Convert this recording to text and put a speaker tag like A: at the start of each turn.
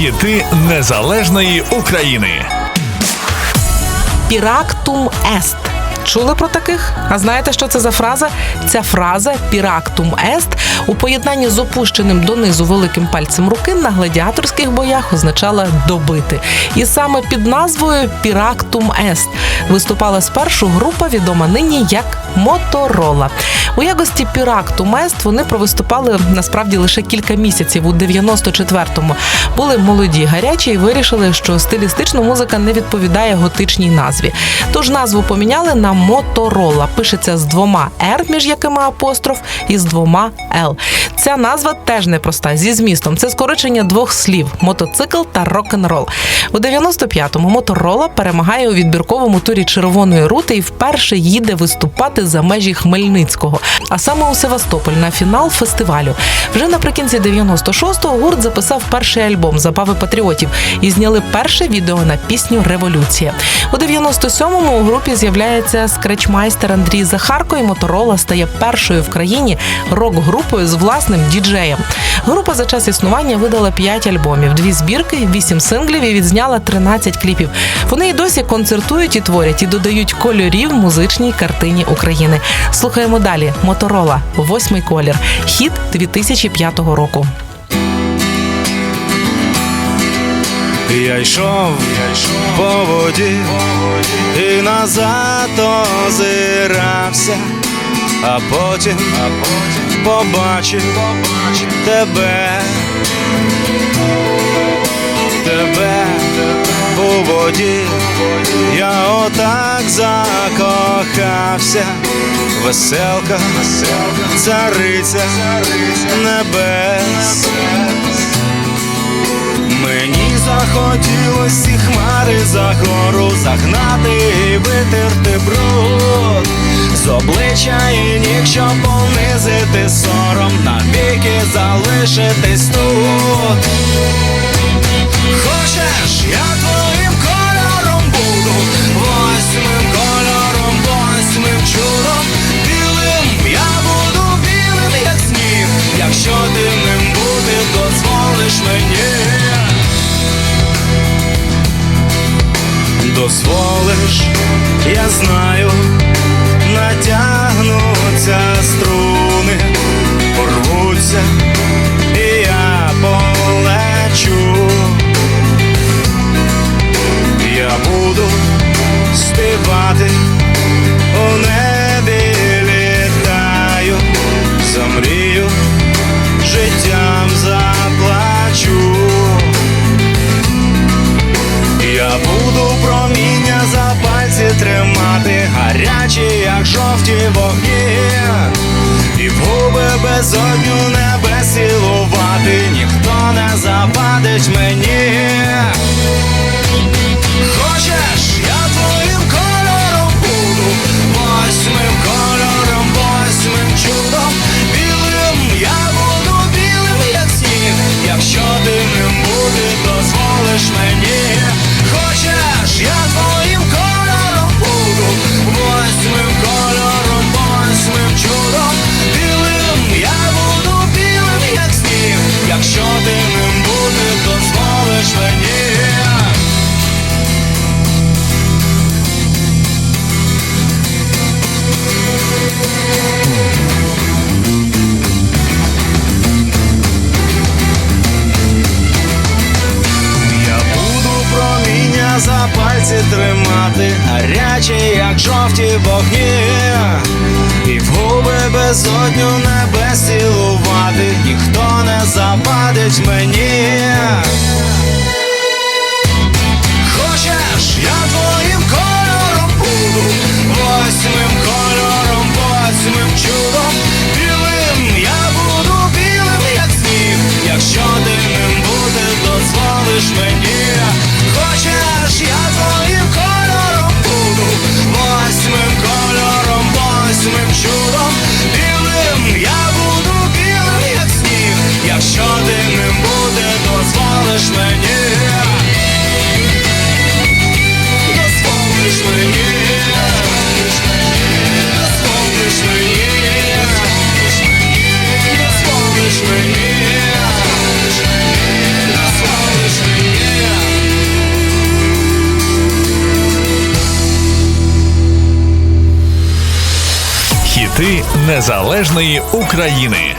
A: Хіти незалежної України.
B: Пірактум ест. Чули про таких? А знаєте, що це за фраза? Ця фраза пірактум ест у поєднанні з опущеним донизу великим пальцем руки на гладіаторських боях означала добити. І саме під назвою Пірактум ест виступала спершу група, відома нині як Моторола. У якості Пірактум ест вони провиступали насправді лише кілька місяців у 94-му. Були молоді, гарячі і вирішили, що стилістично музика не відповідає готичній назві. Тож назву поміняли на Моторола. Пишеться з двома «р», між якими апостроф, і з двома «л». Ця назва теж непроста зі змістом. Це скорочення двох слів: мотоцикл та рок-н-рол. У 95-му Моторола перемагає у відбірковому турі червоної рути і вперше їде виступати за межі Хмельницького, а саме у Севастополь на фінал фестивалю. Вже наприкінці 96-го гурт записав перший альбом Забави патріотів і зняли перше відео на пісню Революція. У 97-му у групі з'являється скречмайстер Андрій Захарко, і Моторола стає першою в країні рок-групою з власним діджеєм. Група за час існування видала 5 альбомів, дві збірки, 8 синглів і відзняла 13 кліпів. Вони і досі концертують і творять, і додають кольорів музичній картині України. Слухаємо далі. Моторола, восьмий колір, хіт 2005 року.
C: Я йшов, я йшов по воді і назад озирався, а потім, побачив, побачив тебе, тебе у воді, я отак закохався, веселка, веселка, цариця небес. Мені захотілось ці хмари за гору загнати і витерти бруд з обличчя і ніг, щоб понизити сором, навіки залишитись тут. знаю, Тримати, гарячі, як жовті вогні, і в губи безодню небес цілувати, ніхто не завадить мені. Тримати, гарячі, як жовті вогні, і в губи безодню небес цілувати, ніхто не завадить мені. Якщо ти не буде, дозволиш мені, дозволиш мені, дозволиш мені.
A: Хіти незалежної України.